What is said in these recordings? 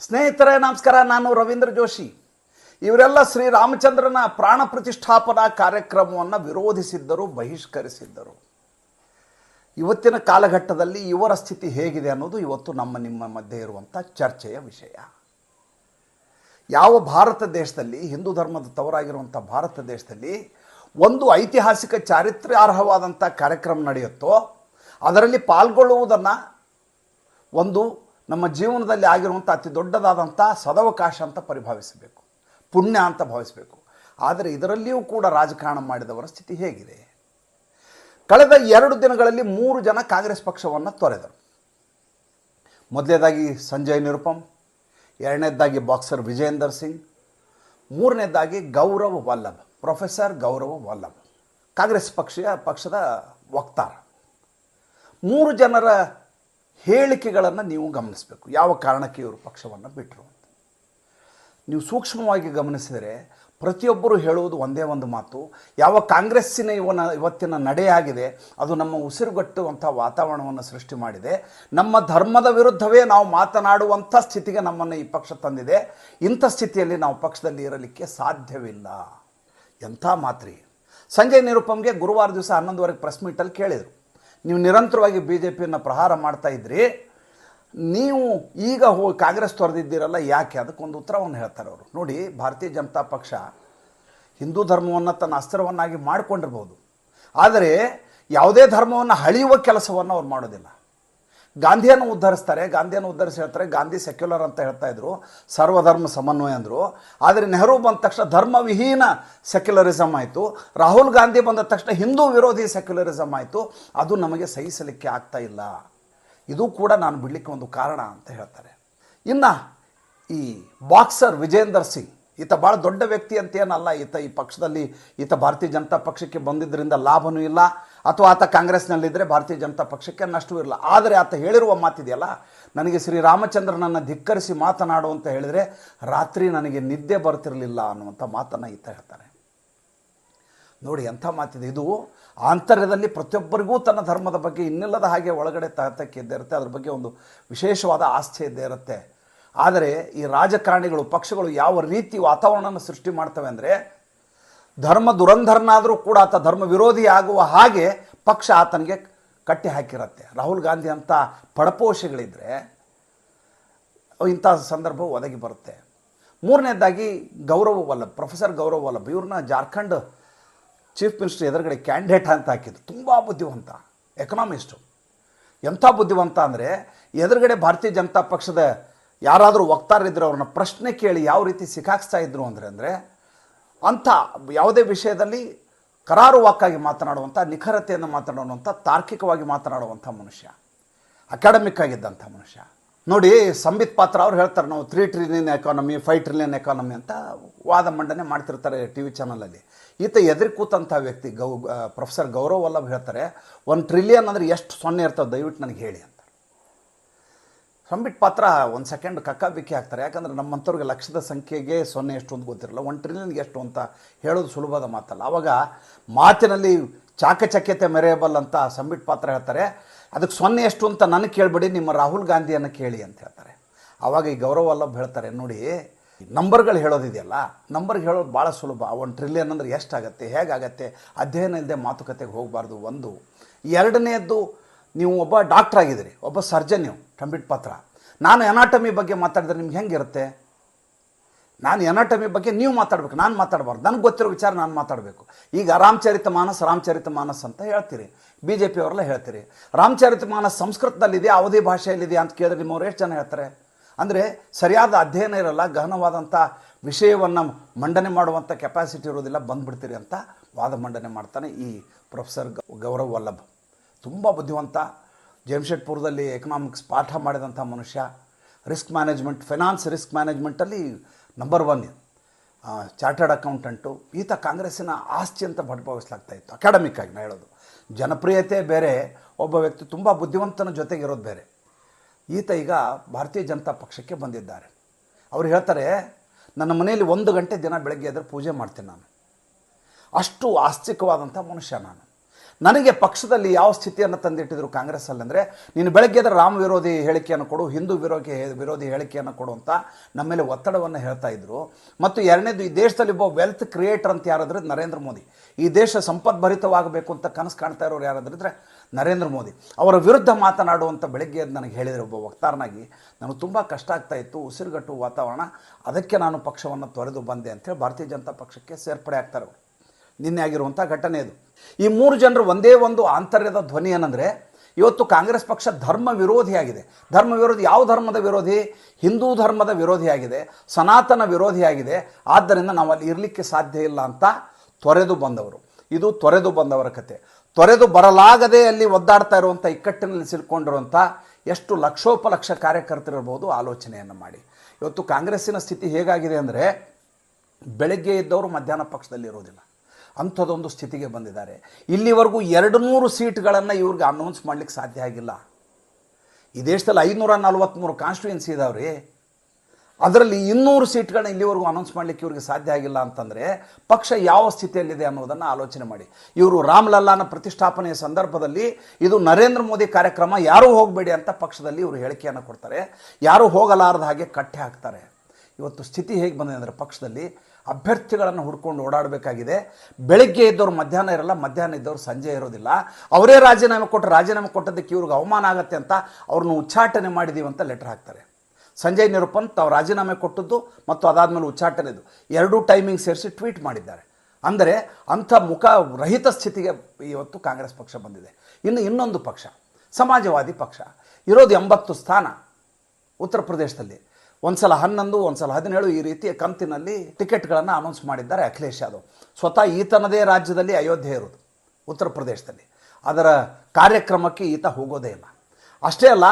ಸ್ನೇಹಿತರೆ, ನಮಸ್ಕಾರ. ನಾನು ರವೀಂದ್ರ ಜೋಶಿ. ಇವರೆಲ್ಲ ಶ್ರೀರಾಮಚಂದ್ರನ ಪ್ರಾಣ ಪ್ರತಿಷ್ಠಾಪನಾ ಕಾರ್ಯಕ್ರಮವನ್ನು ವಿರೋಧಿಸಿದ್ದರು, ಬಹಿಷ್ಕರಿಸಿದ್ದರು. ಇವತ್ತಿನ ಕಾಲಘಟ್ಟದಲ್ಲಿ ಇವರ ಸ್ಥಿತಿ ಹೇಗಿದೆ ಅನ್ನೋದು ಇವತ್ತು ನಮ್ಮ, ನಿಮ್ಮ ಮಧ್ಯೆ ಇರುವಂಥ ಚರ್ಚೆಯ ವಿಷಯ. ಯಾವ ಭಾರತ ದೇಶದಲ್ಲಿ, ಹಿಂದೂ ಧರ್ಮದ ತವರಾಗಿರುವಂಥ ಭಾರತ ದೇಶದಲ್ಲಿ ಒಂದು ಐತಿಹಾಸಿಕ ಚಾರಿತ್ರಾರ್ಹವಾದಂಥ ಕಾರ್ಯಕ್ರಮ ನಡೆಯುತ್ತೋ, ಅದರಲ್ಲಿ ಪಾಲ್ಗೊಳ್ಳುವುದನ್ನು ಒಂದು ನಮ್ಮ ಜೀವನದಲ್ಲಿ ಆಗಿರುವಂಥ ಅತಿ ದೊಡ್ಡದಾದಂಥ ಸದವಕಾಶ ಅಂತ ಪರಿಭಾವಿಸಬೇಕು. ಪುಣ್ಯ ಅಂತ ಭಾವಿಸಬೇಕು. ಆದರೆ ಇದರಲ್ಲಿಯೂ ಕೂಡ ರಾಜಕಾರಣ ಮಾಡಿದವರ ಸ್ಥಿತಿ ಹೇಗಿದೆ? ಕಳೆದ ಎರಡು ದಿನಗಳಲ್ಲಿ ಮೂರು ಜನ ಕಾಂಗ್ರೆಸ್ ಪಕ್ಷವನ್ನು ತೊರೆದರು. ಮೊದಲನೇದಾಗಿ ಸಂಜಯ್ ನಿರುಪಮ್, ಎರಡನೇದಾಗಿ ಬಾಕ್ಸರ್ ವಿಜೇಂದರ್ ಸಿಂಗ್, ಮೂರನೇದಾಗಿ ಗೌರವ್ ವಲ್ಲಭ್, ಪ್ರೊಫೆಸರ್ ಗೌರವ್ ವಲ್ಲಭ್, ಕಾಂಗ್ರೆಸ್ ಪಕ್ಷೀಯ ಪಕ್ಷದ ವಕ್ತಾರ. ಮೂರು ಜನರ ಹೇಳಿಕೆಗಳನ್ನು ನೀವು ಗಮನಿಸಬೇಕು. ಯಾವ ಕಾರಣಕ್ಕೆ ಇವರು ಪಕ್ಷವನ್ನು ಬಿಟ್ಟರು ಅಂತ. ನೀವು ಸೂಕ್ಷ್ಮವಾಗಿ ಗಮನಿಸಿದರೆ ಪ್ರತಿಯೊಬ್ಬರು ಹೇಳುವುದು ಒಂದೇ ಒಂದು ಮಾತು. ಯಾವ ಕಾಂಗ್ರೆಸ್ಸಿನ ಇವನ ಇವತ್ತಿನ ನಡೆಯಾಗಿದೆ, ಅದು ನಮ್ಮ ಉಸಿರುಗಟ್ಟುವಂಥ ವಾತಾವರಣವನ್ನು ಸೃಷ್ಟಿ ಮಾಡಿದೆ. ನಮ್ಮ ಧರ್ಮದ ವಿರುದ್ಧವೇ ನಾವು ಮಾತನಾಡುವಂಥ ಸ್ಥಿತಿಗೆ ನಮ್ಮನ್ನು ಈ ಪಕ್ಷ ತಂದಿದೆ. ಇಂಥ ಸ್ಥಿತಿಯಲ್ಲಿ ನಾವು ಪಕ್ಷದಲ್ಲಿ ಇರಲಿಕ್ಕೆ ಸಾಧ್ಯವಿಲ್ಲ. ಎಂಥ ಮಾತ್ರಿ. ಸಂಜಯ್ ನಿರುಪಮ್ಗೆ ಗುರುವಾರ ದಿವಸ ಹನ್ನೊಂದುವರೆಗೆ ಪ್ರೆಸ್ ಮೀಟಲ್ಲಿ ಕೇಳಿದರು. ನೀವು ನಿರಂತರವಾಗಿ ಬಿ ಜೆ ಪಿಯನ್ನು ಪ್ರಹಾರ ಮಾಡ್ತಾ ಇದ್ರಿ, ನೀವು ಈಗ ಹೋ, ಕಾಂಗ್ರೆಸ್ ತೊರೆದಿದ್ದೀರಲ್ಲ, ಯಾಕೆ? ಅದಕ್ಕೊಂದು ಉತ್ತರವನ್ನು ಹೇಳ್ತಾರೆ ಅವರು. ನೋಡಿ, ಭಾರತೀಯ ಜನತಾ ಪಕ್ಷ ಹಿಂದೂ ಧರ್ಮವನ್ನು ತನ್ನ ಅಸ್ತ್ರವನ್ನಾಗಿ ಮಾಡಿಕೊಂಡಿರ್ಬೋದು. ಆದರೆ ಯಾವುದೇ ಧರ್ಮವನ್ನು ಅಳಿಯುವ ಕೆಲಸವನ್ನು ಅವ್ರು ಮಾಡೋದಿಲ್ಲ. ಗಾಂಧಿಯನ್ನು ಉದ್ಧರಿಸ್ತಾರೆ, ಗಾಂಧಿಯನ್ನು ಉದ್ಧರಿಸಿ ಹೇಳ್ತಾರೆ, ಗಾಂಧಿ ಸೆಕ್ಯುಲರ್ ಅಂತ ಹೇಳ್ತಾ ಇದ್ರು, ಸರ್ವಧರ್ಮ ಸಮನ್ವಯ ಅಂದರು. ಆದರೆ ನೆಹರು ಬಂದ ತಕ್ಷಣ ಧರ್ಮ ವಿಹೀನ ಸೆಕ್ಯುಲರಿಸಮ್ ಆಯಿತು. ರಾಹುಲ್ ಗಾಂಧಿ ಬಂದ ತಕ್ಷಣ ಹಿಂದೂ ವಿರೋಧಿ ಸೆಕ್ಯುಲರಿಸಮ್ ಆಯಿತು. ಅದು ನಮಗೆ ಸಹಿಸಲಿಕ್ಕೆ ಆಗ್ತಾ ಇಲ್ಲ. ಇದು ಕೂಡ ನಾನು ಬಿಡಲಿಕ್ಕೆ ಒಂದು ಕಾರಣ ಅಂತ ಹೇಳ್ತಾರೆ. ಇನ್ನು ಈ ಬಾಕ್ಸರ್ ವಿಜೇಂದರ್ ಸಿಂಗ್, ಈತ ಭಾಳ ದೊಡ್ಡ ವ್ಯಕ್ತಿ ಅಂತ ಏನಲ್ಲ, ಈತ ಈ ಪಕ್ಷದಲ್ಲಿ, ಈತ ಭಾರತೀಯ ಜನತಾ ಪಕ್ಷಕ್ಕೆ ಬಂದಿದ್ದರಿಂದ ಲಾಭನೂ ಇಲ್ಲ. ಅಥವಾ ಆತ ಕಾಂಗ್ರೆಸ್ನಲ್ಲಿದ್ದರೆ ಭಾರತೀಯ ಜನತಾ ಪಕ್ಷಕ್ಕೆ ನಷ್ಟವೂ ಇರಲ್ಲ. ಆದರೆ ಆತ ಹೇಳಿರುವ ಮಾತಿದೆಯಲ್ಲ, ನನಗೆ ಶ್ರೀರಾಮಚಂದ್ರನನ್ನು ಧಿಕ್ಕರಿಸಿ ಮಾತನಾಡು ಅಂತ ಹೇಳಿದರೆ ರಾತ್ರಿ ನನಗೆ ನಿದ್ದೆ ಬರ್ತಿರಲಿಲ್ಲ ಅನ್ನುವಂಥ ಮಾತನ್ನು ಈತ ಹೇಳ್ತಾರೆ. ನೋಡಿ ಎಂಥ ಮಾತಿದೆ. ಇದು ಆಂತರ್ಯದಲ್ಲಿ ಪ್ರತಿಯೊಬ್ಬರಿಗೂ ತನ್ನ ಧರ್ಮದ ಬಗ್ಗೆ ಇನ್ನಿಲ್ಲದ ಹಾಗೆ ಒಳಗಡೆ ತಾತಕ್ಕೆ ಇದ್ದೇ ಇರುತ್ತೆ. ಅದ್ರ ಬಗ್ಗೆ ಒಂದು ವಿಶೇಷವಾದ ಆಸ್ಥೆ ಇದ್ದೇ ಇರುತ್ತೆ. ಆದರೆ ಈ ರಾಜಕಾರಣಿಗಳು, ಪಕ್ಷಗಳು ಯಾವ ರೀತಿ ವಾತಾವರಣವನ್ನು ಸೃಷ್ಟಿ ಮಾಡ್ತವೆ ಅಂದರೆ ಧರ್ಮ ದುರಂಧರನಾದರೂ ಕೂಡ ಆತ ಧರ್ಮ ವಿರೋಧಿ ಆಗುವ ಹಾಗೆ ಪಕ್ಷ ಆತನಿಗೆ ಕಟ್ಟಿ ಹಾಕಿರುತ್ತೆ. ರಾಹುಲ್ ಗಾಂಧಿ ಅಂತ ಪಡಪೋಷಿಗಳಿದ್ರೆ ಇಂಥ ಸಂದರ್ಭ ಒದಗಿ ಬರುತ್ತೆ. ಮೂರನೇದಾಗಿ ಗೌರವ್ ವಲ್ಲಭ್, ಪ್ರೊಫೆಸರ್ ಗೌರವ್ ವಲ್ಲಭ್, ಇವ್ರನ್ನ ಜಾರ್ಖಂಡ್ ಚೀಫ್ ಮಿನಿಸ್ಟರ್ ಎದುರುಗಡೆ ಕ್ಯಾಂಡಿಡೇಟ್ ಅಂತ ಹಾಕಿದ್ರು. ತುಂಬ ಬುದ್ಧಿವಂತ, ಎಕನಾಮಿಸ್ಟು. ಎಂಥ ಬುದ್ಧಿವಂತ ಅಂದರೆ ಎದುರುಗಡೆ ಭಾರತೀಯ ಜನತಾ ಪಕ್ಷದ ಯಾರಾದರೂ ವಕ್ತಾರರಿದ್ದರೆ ಅವ್ರನ್ನ ಪ್ರಶ್ನೆ ಕೇಳಿ ಯಾವ ರೀತಿ ಸಿಕ್ಕಾಕ್ಸ್ತಾ ಇದ್ರು ಅಂದರೆ ಅಂದರೆ ಅಂಥ ಯಾವುದೇ ವಿಷಯದಲ್ಲಿ ಕರಾರುವಾಕ್ಕಾಗಿ ಮಾತನಾಡುವಂಥ, ನಿಖರತೆಯನ್ನು ಮಾತನಾಡುವಂಥ, ತಾರ್ಕಿಕವಾಗಿ ಮಾತನಾಡುವಂಥ ಮನುಷ್ಯ, ಅಕಾಡೆಮಿಕ್ ಆಗಿದ್ದಂಥ ಮನುಷ್ಯ. ನೋಡಿ, ಸಂಬಿತ್ ಪಾತ್ರ ಅವ್ರು ಹೇಳ್ತಾರೆ, ನಾವು three trillion economy five trillion economy ಅಂತ ವಾದ ಮಂಡನೆ ಮಾಡ್ತಿರ್ತಾರೆ ಟಿ ವಿ ಚಾನಲಲ್ಲಿ ಈತ ಎದುರು ಕೂತಂಥ ವ್ಯಕ್ತಿ, ಗೌ ಪ್ರೊಫೆಸರ್ ಗೌರವ್ ವಲ್ಲಭ್ ಹೇಳ್ತಾರೆ, ಒಂದು ಟ್ರಿಲಿಯನ್ ಅಂದರೆ ಎಷ್ಟು ಸೊನ್ನೆ ಇರ್ತವೆ ದಯವಿಟ್ಟು ನನಗೆ ಹೇಳಿ ಅಂತ. ಸಂಬಿಟ್ ಪಾತ್ರ ಒಂದು ಸೆಕೆಂಡ್ ಕಕ್ಕಾಬಿಕ್ಕಿ ಹಾಕ್ತಾರೆ. ಯಾಕಂದ್ರೆ ನಮ್ಮಂಥವ್ರಿಗೆ ಲಕ್ಷದ ಸಂಖ್ಯೆಗೆ ಸೊನ್ನೆ ಎಷ್ಟು ಅಂತ ಗೊತ್ತಿರಲ್ಲ. ಒಂದು ಟ್ರಿಲಿಯನ್ಗೆ ಎಷ್ಟು ಅಂತ ಹೇಳೋದು ಸುಲಭದ ಮಾತಲ್ಲ. ಆವಾಗ ಮಾತಿನಲ್ಲಿ ಚಾಕಚಕ್ಯತೆ ಮೆರೆಯಬಲ್ ಅಂತ ಸಂಬಿಟ್ ಪಾತ್ರ ಹೇಳ್ತಾರೆ. ಅದಕ್ಕೆ ಸೊನ್ನೆ ಎಷ್ಟು ಅಂತ ನನಗೆ ಕೇಳಬೇಡಿ, ನಿಮ್ಮ ರಾಹುಲ್ ಗಾಂಧಿಯನ್ನು ಕೇಳಿ ಅಂತ ಹೇಳ್ತಾರೆ. ಆವಾಗ ಈ ಗೌರವ ವಲ್ಲಭ್ ಹೇಳ್ತಾರೆ, ನೋಡಿ, ನಂಬರ್ಗಳು ಹೇಳೋದಿದೆಯಲ್ಲ ನಂಬರ್ಗೆ ಹೇಳೋದು ಭಾಳ ಸುಲಭ. ಒಂದು ಟ್ರಿಲಿಯನ್ ಅಂದರೆ ಎಷ್ಟಾಗತ್ತೆ, ಹೇಗಾಗತ್ತೆ, ಅಧ್ಯಯನ ಇಲ್ಲದೆ ಮಾತುಕತೆಗೆ ಹೋಗಬಾರ್ದು ಒಂದು. ಎರಡನೇದ್ದು ನೀವು ಒಬ್ಬ ಡಾಕ್ಟ್ರ್ ಆಗಿದ್ದೀರಿ, ಒಬ್ಬ ಸರ್ಜನ್ ನೀವು ಕಂಬಿಟ್ ಪಾತ್ರ. ನಾನು ಎನಾಟಮಿ ಬಗ್ಗೆ ಮಾತಾಡಿದ್ರೆ ನಿಮ್ಗೆ ಹೆಂಗಿರುತ್ತೆ ನಾನು ಎನಾಟಮಿ ಬಗ್ಗೆ ನೀವು ಮಾತಾಡಬೇಕು, ನಾನು ಮಾತಾಡಬಾರ್ದು. ನನಗೆ ಗೊತ್ತಿರೋ ವಿಚಾರ ನಾನು ಮಾತಾಡಬೇಕು. ಈಗ ರಾಮಚರಿತ ಮಾನಸ್ ರಾಮಚರಿತ ಮಾನಸ್ ಅಂತ ಹೇಳ್ತೀರಿ. ಬಿ ಜೆ ಪಿಯವರೆಲ್ಲ ಹೇಳ್ತೀರಿ. ರಾಮಚರಿತ ಮಾನಸ್ ಸಂಸ್ಕೃತದಲ್ಲಿದೆ ಅವಧಿ ಭಾಷೆಯಲ್ಲಿದೆ ಅಂತ ಕೇಳಿದ್ರೆ ನಿಮ್ಮವ್ರು ಎಷ್ಟು ಜನ ಹೇಳ್ತಾರೆ? ಅಂದರೆ ಸರಿಯಾದ ಅಧ್ಯಯನ ಇರಲ್ಲ ಗಹನವಾದಂಥ ವಿಷಯವನ್ನು ಮಂಡನೆ ಮಾಡುವಂಥ ಕೆಪಾಸಿಟಿ ಇರೋದಿಲ್ಲ ಬಂದ್ಬಿಡ್ತೀರಿ ಅಂತ ವಾದ ಮಂಡನೆ ಮಾಡ್ತಾನೆ ಈ ಪ್ರೊಫೆಸರ್ ಗೌರವ್ ವಲ್ಲಭ್. ತುಂಬ ಬುದ್ಧಿವಂತ. ಜಮ್ಶೆಡ್ಪುರದಲ್ಲಿ ಎಕನಾಮಿಕ್ಸ್ ಪಾಠ ಮಾಡಿದಂಥ ಮನುಷ್ಯ. ರಿಸ್ಕ್ ಮ್ಯಾನೇಜ್ಮೆಂಟ್ ಫೈನಾನ್ಸ್ ರಿಸ್ಕ್ ಮ್ಯಾನೇಜ್ಮೆಂಟಲ್ಲಿ ನಂಬರ್ ಒನ್ ಚಾರ್ಟರ್ಡ್ ಅಕೌಂಟೆಂಟು ಈತ ಕಾಂಗ್ರೆಸ್ಸಿನ ಆಸ್ತಿ ಅಂತ ಭಾವಿಸಲಾಗ್ತಾ ಇತ್ತು. ಅಕಾಡೆಮಿಕ್ ಆಗಿ ನಾನು ಹೇಳೋದು. ಜನಪ್ರಿಯತೆ ಬೇರೆ, ಒಬ್ಬ ವ್ಯಕ್ತಿ ತುಂಬ ಬುದ್ಧಿವಂತನ ಜೊತೆಗಿರೋದು ಬೇರೆ. ಈತ ಈಗ ಭಾರತೀಯ ಜನತಾ ಪಕ್ಷಕ್ಕೆ ಬಂದಿದ್ದಾರೆ. ಅವ್ರು ಹೇಳ್ತಾರೆ, ನನ್ನ ಮನೆಯಲ್ಲಿ ಒಂದು ಗಂಟೆ ದಿನ ಬೆಳಗ್ಗೆ ಎದ್ರೆ ಪೂಜೆ ಮಾಡ್ತೀನಿ ನಾನು. ಅಷ್ಟು ಆಸ್ತಿಕವಾದಂಥ ಮನುಷ್ಯ ನಾನು. ನನಗೆ ಪಕ್ಷದಲ್ಲಿ ಯಾವ ಸ್ಥಿತಿಯನ್ನು ತಂದಿಟ್ಟಿದ್ರು ಕಾಂಗ್ರೆಸ್ಸಲ್ಲಿ ಅಂದರೆ, ನೀನು ಬೆಳಗ್ಗೆ ಎದ್ರೆ ರಾಮ ವಿರೋಧಿ ಹೇಳಿಕೆಯನ್ನು ಕೊಡು, ಹಿಂದೂ ವಿರೋಧಿ ವಿರೋಧಿ ಹೇಳಿಕೆಯನ್ನು ಕೊಡು ಅಂತ ನಮ್ಮ ಮೇಲೆ ಒತ್ತಡವನ್ನು ಹೇಳ್ತಾ ಇದ್ರು. ಮತ್ತು ಎರಡನೇದು, ಈ ದೇಶದಲ್ಲಿ ಒಬ್ಬ ವೆಲ್ತ್ ಕ್ರಿಯೇಟರ್ ಅಂತ ಯಾರಾದ್ರೆ ನರೇಂದ್ರ ಮೋದಿ. ಈ ದೇಶ ಸಂಪದ್ಭರಿತವಾಗಬೇಕು ಅಂತ ಕನಸು ಕಾಣ್ತಾ ಇರೋರು ಯಾರಾದ್ರಿದ್ರೆ ನರೇಂದ್ರ ಮೋದಿ. ಅವರ ವಿರುದ್ಧ ಮಾತನಾಡುವಂಥ ಬೆಳಗ್ಗೆ ನನಗೆ ಹೇಳಿದರೆ ಒಬ್ಬ ವಕ್ತಾರನಾಗಿ. ನನಗೆ ತುಂಬ ಕಷ್ಟ ಆಗ್ತಾ ಇತ್ತು, ಉಸಿರುಗಟ್ಟು ವಾತಾವರಣ. ಅದಕ್ಕೆ ನಾನು ಪಕ್ಷವನ್ನು ತೊರೆದು ಬಂದೆ ಅಂತೇಳಿ ಭಾರತೀಯ ಜನತಾ ಪಕ್ಷಕ್ಕೆ ಸೇರ್ಪಡೆ ಆಗ್ತಾರೆ ನಿನ್ನೆ ಆಗಿರುವಂಥ ಘಟನೆ ಇದು. ಈ ಮೂರು ಜನರು ಒಂದೇ ಒಂದು ಆಂತರ್ಯದ ಧ್ವನಿ ಏನಂದರೆ, ಇವತ್ತು ಕಾಂಗ್ರೆಸ್ ಪಕ್ಷ ಧರ್ಮ ವಿರೋಧಿಯಾಗಿದೆ ಧರ್ಮ ವಿರೋಧಿ ಯಾವ ಧರ್ಮದ ವಿರೋಧಿ? ಹಿಂದೂ ಧರ್ಮದ ವಿರೋಧಿಯಾಗಿದೆ ಸನಾತನ ವಿರೋಧಿಯಾಗಿದೆ ಆದ್ದರಿಂದ ನಾವು ಅಲ್ಲಿ ಇರಲಿಕ್ಕೆ ಸಾಧ್ಯ ಇಲ್ಲ ಅಂತ ತೊರೆದು ಬಂದವರು. ಇದು ತೊರೆದು ಬಂದವರ ಕತೆ. ತೊರೆದು ಬರಲಾಗದೆ ಅಲ್ಲಿ ಒದ್ದಾಡ್ತಾ ಇರುವಂಥ ಇಕ್ಕಟ್ಟಿನಲ್ಲಿ ಸಿಲ್ಕೊಂಡಿರುವಂಥ ಎಷ್ಟು ಲಕ್ಷೋಪಲಕ್ಷ ಕಾರ್ಯಕರ್ತರಿರ್ಬೋದು ಆಲೋಚನೆಯನ್ನು ಮಾಡಿ. ಇವತ್ತು ಕಾಂಗ್ರೆಸ್ಸಿನ ಸ್ಥಿತಿ ಹೇಗಾಗಿದೆ ಅಂದರೆ, ಬೆಳಗ್ಗೆ ಇದ್ದವರು ಮಧ್ಯಾಹ್ನ ಪಕ್ಷದಲ್ಲಿ ಇರೋದಿಲ್ಲ. ಅಂಥದ್ದೊಂದು ಸ್ಥಿತಿಗೆ ಬಂದಿದ್ದಾರೆ. ಇಲ್ಲಿವರೆಗೂ ಎರಡು ನೂರು ಸೀಟ್ಗಳನ್ನು ಇವ್ರಿಗೆ ಅನೌನ್ಸ್ ಮಾಡಲಿಕ್ಕೆ ಸಾಧ್ಯ ಆಗಿಲ್ಲ. ಈ ದೇಶದಲ್ಲಿ ಐನೂರ ನಲ್ವತ್ತ್ಮೂರು ಕಾನ್ಸ್ಟಿಟ್ಯೂನ್ಸಿ ಇದಾವ್ರಿ. ಅದರಲ್ಲಿ ಇನ್ನೂರು ಸೀಟ್ಗಳನ್ನ ಇಲ್ಲಿವರೆಗೂ ಅನೌನ್ಸ್ ಮಾಡಲಿಕ್ಕೆ ಇವ್ರಿಗೆ ಸಾಧ್ಯ ಆಗಿಲ್ಲ ಅಂತಂದರೆ ಪಕ್ಷ ಯಾವ ಸ್ಥಿತಿಯಲ್ಲಿದೆ ಅನ್ನೋದನ್ನು ಆಲೋಚನೆ ಮಾಡಿ. ಇವರು ರಾಮ್ಲಲ್ಲಾನ ಪ್ರತಿಷ್ಠಾಪನೆಯ ಸಂದರ್ಭದಲ್ಲಿ ಇದು ನರೇಂದ್ರ ಮೋದಿ ಕಾರ್ಯಕ್ರಮ, ಯಾರೂ ಹೋಗಬೇಡಿ ಅಂತ ಪಕ್ಷದಲ್ಲಿ ಇವರು ಹೇಳಿಕೆಯನ್ನು ಕೊಡ್ತಾರೆ. ಯಾರೂ ಹೋಗಲಾರದ ಹಾಗೆ ಕಟ್ಟೆ ಹಾಕ್ತಾರೆ. ಇವತ್ತು ಸ್ಥಿತಿ ಹೇಗೆ ಬಂದಿದೆ ಅಂದರೆ ಪಕ್ಷದಲ್ಲಿ ಅಭ್ಯರ್ಥಿಗಳನ್ನು ಹುಡ್ಕೊಂಡು ಓಡಾಡಬೇಕಾಗಿದೆ. ಬೆಳಗ್ಗೆ ಇದ್ದವರು ಮಧ್ಯಾಹ್ನ ಇರಲ್ಲ, ಮಧ್ಯಾಹ್ನ ಇದ್ದವ್ರು ಸಂಜೆ ಇರೋದಿಲ್ಲ. ಅವರೇ ರಾಜೀನಾಮೆ ಕೊಟ್ಟು ರಾಜೀನಾಮೆ ಕೊಟ್ಟದಕ್ಕೆ ಇವ್ರಿಗೆ ಅವಮಾನ ಆಗುತ್ತೆ ಅಂತ ಅವ್ರನ್ನ ಉಚ್ಚಾಟನೆ ಮಾಡಿದೀವಿ ಅಂತ ಲೆಟರ್ ಹಾಕ್ತಾರೆ. ಸಂಜಯ್ ನಿರುಪನ್ ತಾವು ರಾಜೀನಾಮೆ ಕೊಟ್ಟದ್ದು ಮತ್ತು ಅದಾದಮೇಲೆ ಉಚ್ಚಾಟನೆದು. ಎರಡೂ ಟೈಮಿಂಗ್ ಸೇರಿಸಿ ಟ್ವೀಟ್ ಮಾಡಿದ್ದಾರೆ. ಅಂದರೆ ಅಂಥ ಮುಖ ರಹಿತ ಸ್ಥಿತಿಗೆ ಇವತ್ತು ಕಾಂಗ್ರೆಸ್ ಪಕ್ಷ ಬಂದಿದೆ. ಇನ್ನು ಇನ್ನೊಂದು ಪಕ್ಷ, ಸಮಾಜವಾದಿ ಪಕ್ಷ. ಇರೋದು ಎಂಬತ್ತು ಸ್ಥಾನ ಉತ್ತರ ಪ್ರದೇಶದಲ್ಲಿ. ಒಂದ್ಸಲ ಹನ್ನೊಂದು, ಒಂದ್ಸಲ ಹದಿನೇಳು ಈ ರೀತಿಯ ಕಂತಿನಲ್ಲಿ ಟಿಕೆಟ್ಗಳನ್ನು ಅನೌನ್ಸ್ ಮಾಡಿದ್ದಾರೆ ಅಖಿಲೇಶ್ ಯಾದವ್. ಸ್ವತಃ ಈತನದೇ ರಾಜ್ಯದಲ್ಲಿ ಅಯೋಧ್ಯೆ ಇರೋದು ಉತ್ತರ ಪ್ರದೇಶದಲ್ಲಿ. ಅದರ ಕಾರ್ಯಕ್ರಮಕ್ಕೆ ಈತ ಹೋಗೋದೇ ಇಲ್ಲ. ಅಷ್ಟೇ ಅಲ್ಲ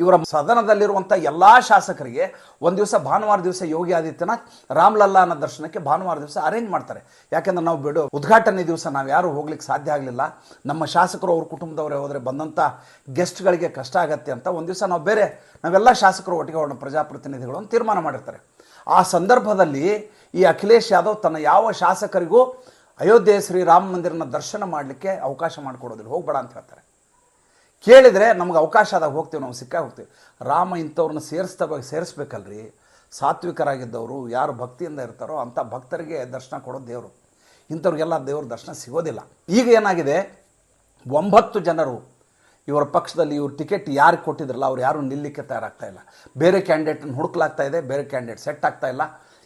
ಇವರ ಸದನದಲ್ಲಿರುವಂಥ ಎಲ್ಲ ಶಾಸಕರಿಗೆ ಒಂದು ದಿವಸ ಭಾನುವಾರ ದಿವಸ ಯೋಗಿ ಆದಿತ್ಯನಾಥ್ ರಾಮ್ಲಲ್ಲಾನ ದರ್ಶನಕ್ಕೆ ಭಾನುವಾರ ದಿವಸ ಅರೇಂಜ್ ಮಾಡ್ತಾರೆ. ಯಾಕೆಂದ್ರೆ ನಾವು ಬಿಡು, ಉದ್ಘಾಟನೆ ದಿವಸ ನಾವು ಯಾರು ಹೋಗ್ಲಿಕ್ಕೆ ಸಾಧ್ಯ ಆಗಲಿಲ್ಲ. ನಮ್ಮ ಶಾಸಕರು ಅವ್ರ ಕುಟುಂಬದವರೇ ಹೋದರೆ ಬಂದಂಥ ಗೆಸ್ಟ್ಗಳಿಗೆ ಕಷ್ಟ ಆಗತ್ತೆ ಅಂತ ಒಂದು ದಿವಸ ನಾವು ಬೇರೆ, ನಾವೆಲ್ಲ ಶಾಸಕರು ಒಟ್ಟಿಗೆ ಹೋಗೋಣ ಪ್ರಜಾಪ್ರತಿನಿಧಿಗಳು ಅಂತ ತೀರ್ಮಾನ ಮಾಡಿರ್ತಾರೆ. ಆ ಸಂದರ್ಭದಲ್ಲಿ ಈ ಅಖಿಲೇಶ್ ಯಾದವ್ ತನ್ನ ಯಾವ ಶಾಸಕರಿಗೂ ಅಯೋಧ್ಯೆ ಶ್ರೀ ರಾಮ ಮಂದಿರನ ದರ್ಶನ ಮಾಡಲಿಕ್ಕೆ ಅವಕಾಶ ಮಾಡಿಕೊಡೋದಿಲ್ಲ, ಹೋಗ್ಬೇಡ ಅಂತ ಹೇಳ್ತಾರೆ. ಕೇಳಿದರೆ ನಮ್ಗೆ ಅವಕಾಶ ಆದಾಗ ಹೋಗ್ತೀವಿ ನಾವು ಸಿಕ್ಕ ಹೋಗ್ತೀವಿ. ರಾಮ ಇಂಥವ್ರನ್ನ ಸೇರಿಸ್ತಾ ಸೇರಿಸ್ಬೇಕಲ್ರಿ? ಸಾತ್ವಿಕರಾಗಿದ್ದವರು ಯಾರು ಭಕ್ತಿಯಿಂದ ಇರ್ತಾರೋ ಅಂಥ ಭಕ್ತರಿಗೆ ದರ್ಶನ ಕೊಡೋದು ದೇವರು. ಇಂಥವ್ರಿಗೆಲ್ಲ ದೇವ್ರ ದರ್ಶನ ಸಿಗೋದಿಲ್ಲ. ಈಗ ಏನಾಗಿದೆ? ಒಂಬತ್ತು ಜನರು, ಇವರ ಪಕ್ಷದಲ್ಲಿ ಇವ್ರ ಟಿಕೆಟ್ ಯಾರು ಕೊಟ್ಟಿದ್ರಲ್ಲ, ಅವ್ರು ಯಾರು ನಿಲ್ಲಕ್ಕೆ ತಯಾರಾಗ್ತಾ ಇಲ್ಲ. ಬೇರೆ ಕ್ಯಾಂಡಿಡೇಟನ್ನು ಹುಡುಕ್ಲಾಗ್ತಾ ಇದೆ, ಬೇರೆ ಕ್ಯಾಂಡಿಡೇಟ್ ಸೆಟ್ ಆಗ್ತಾ ಇಲ್ಲ.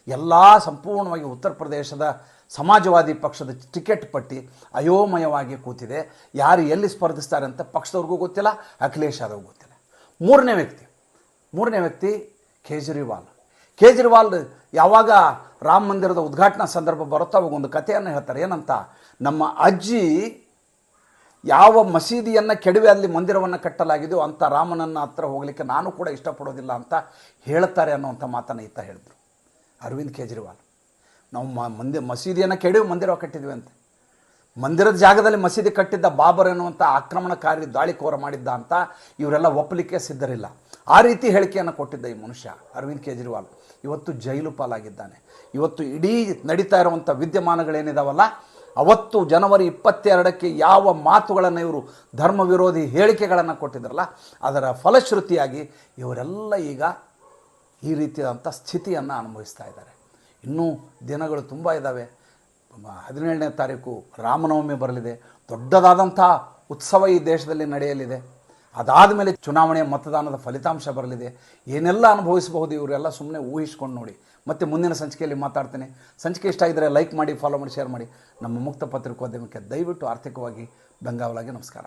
ಎಲ್ಲ ಸಂಪೂರ್ಣವಾಗಿ ಉತ್ತರ ಪ್ರದೇಶದ ಸಮಾಜವಾದಿ ಪಕ್ಷದ ಟಿಕೆಟ್ ಪಟ್ಟಿ ಅಯೋಮಯವಾಗಿ ಕೂತಿದೆ. ಯಾರು ಎಲ್ಲಿ ಸ್ಪರ್ಧಿಸ್ತಾರೆ ಅಂತ ಪಕ್ಷದವ್ರಿಗೂ ಗೊತ್ತಿಲ್ಲ, ಅಖಿಲೇಶ್ ಯಾದವ್ ಗೊತ್ತಿಲ್ಲ. ಮೂರನೇ ವ್ಯಕ್ತಿ ಮೂರನೇ ವ್ಯಕ್ತಿ ಕೇಜ್ರಿವಾಲ್. ಕೇಜ್ರಿವಾಲ್ ಯಾವಾಗ ರಾಮ ಮಂದಿರದ ಉದ್ಘಾಟನಾ ಸಂದರ್ಭ ಬರುತ್ತೋ ಅವಾಗ ಒಂದು ಕಥೆಯನ್ನು ಹೇಳ್ತಾರೆ. ಏನಂತ? ನಮ್ಮ ಅಜ್ಜಿ ಯಾವ ಮಸೀದಿಯನ್ನು ಕೆಡವೆ ಅಲ್ಲಿ ಮಂದಿರವನ್ನು ಕಟ್ಟಲಾಗಿದೆಯೋ ಅಂಥ ರಾಮನನ್ನ ಹತ್ರ ಹೋಗಲಿಕ್ಕೆ ನಾನು ಕೂಡ ಇಷ್ಟಪಡೋದಿಲ್ಲ ಅಂತ ಹೇಳ್ತಾರೆ ಅನ್ನೋವಂಥ ಮಾತನ್ನು ಈತ ಹೇಳಿದ್ರು. ಅರವಿಂದ್ ಕೇಜ್ರಿವಾಲ್. ನಾವು ಮ, ಮಂದಿ, ಮಸೀದಿಯನ್ನು ಕೆಡವಿ ಮಂದಿರ ಕಟ್ಟಿದ್ವಿ ಅಂತ. ಮಂದಿರದ ಜಾಗದಲ್ಲಿ ಮಸೀದಿ ಕಟ್ಟಿದ್ದ ಬಾಬರ್ ಎನ್ನುವಂಥ ಆಕ್ರಮಣಕಾರಿ ದಾಳಿಕೋರ ಮಾಡಿದ್ದ ಅಂತ ಇವರೆಲ್ಲ ಒಪ್ಪಲಿಕ್ಕೆ ಸಿದ್ಧರಿಲ್ಲ. ಆ ರೀತಿ ಹೇಳಿಕೆಯನ್ನು ಕೊಟ್ಟಿದ್ದ ಈ ಮನುಷ್ಯ ಅರವಿಂದ್ ಕೇಜ್ರಿವಾಲ್. ಇವತ್ತು ಜೈಲು ಪಾಲಾಗಿದ್ದಾನೆ. ಇವತ್ತು ಇಡೀ ನಡೀತಾ ಇರುವಂಥ ವಿದ್ಯಮಾನಗಳೇನಿದಾವಲ್ಲ, ಅವತ್ತು ಜನವರಿ ಇಪ್ಪತ್ತೆರಡಕ್ಕೆ ಯಾವ ಮಾತುಗಳನ್ನು ಇವರು ಧರ್ಮ ವಿರೋಧಿ ಹೇಳಿಕೆಗಳನ್ನು ಕೊಟ್ಟಿದ್ರಲ್ಲ, ಅದರ ಫಲಶ್ರುತಿಯಾಗಿ ಇವರೆಲ್ಲ ಈಗ ಈ ರೀತಿಯಾದಂಥ ಸ್ಥಿತಿಯನ್ನು ಅನುಭವಿಸ್ತಾ ಇದ್ದಾರೆ. ಇನ್ನೂ ದಿನಗಳು ತುಂಬ ಇದ್ದಾವೆ ಹದಿನೇಳನೇ ತಾರೀಕು ರಾಮನವಮಿ ಬರಲಿದೆ. ದೊಡ್ಡದಾದಂಥ ಉತ್ಸವ ಈ ದೇಶದಲ್ಲಿ ನಡೆಯಲಿದೆ. ಅದಾದ ಮೇಲೆ ಚುನಾವಣೆ ಮತದಾನದ ಫಲಿತಾಂಶ ಬರಲಿದೆ. ಏನೆಲ್ಲ ಅನುಭವಿಸಬಹುದು ಇವರೆಲ್ಲ ಸುಮ್ಮನೆ ಊಹಿಸ್ಕೊಂಡು ನೋಡಿ. ಮತ್ತೆ ಮುಂದಿನ ಸಂಚಿಕೆಯಲ್ಲಿ ಮಾತಾಡ್ತೇನೆ. ಸಂಚಿಕೆ ಇಷ್ಟ ಆಗಿದ್ದರೆ ಲೈಕ್ ಮಾಡಿ ಫಾಲೋ ಮಾಡಿ ಶೇರ್ ಮಾಡಿ. ನಮ್ಮ ಮುಕ್ತ ಪತ್ರಿಕೋದ್ಯಮಕ್ಕೆ ದಯವಿಟ್ಟು ಆರ್ಥಿಕವಾಗಿ ಬೆಂಗಾವಲಾಗಿ ನಮಸ್ಕಾರ.